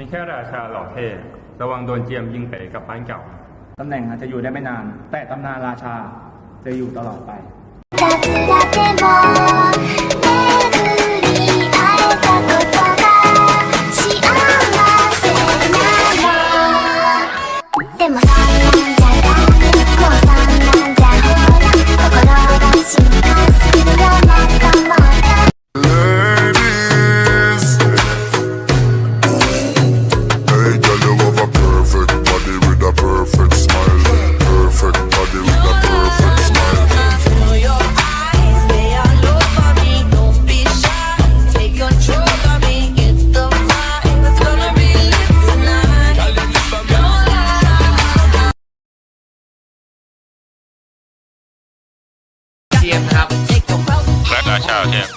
เป็นแค่ราชาหล่อเท่ ระวังโดนเจียมยิงเป๋กลับบ้านเก่า ตำแหน่งอาจจะอยู่ได้ไม่นาน แต่ตำนานราชาจะอยู่ตลอดไป 二つだけも巡り会えたことが幸せなのでもそんな เทียมครับและกาชาดเนี่ย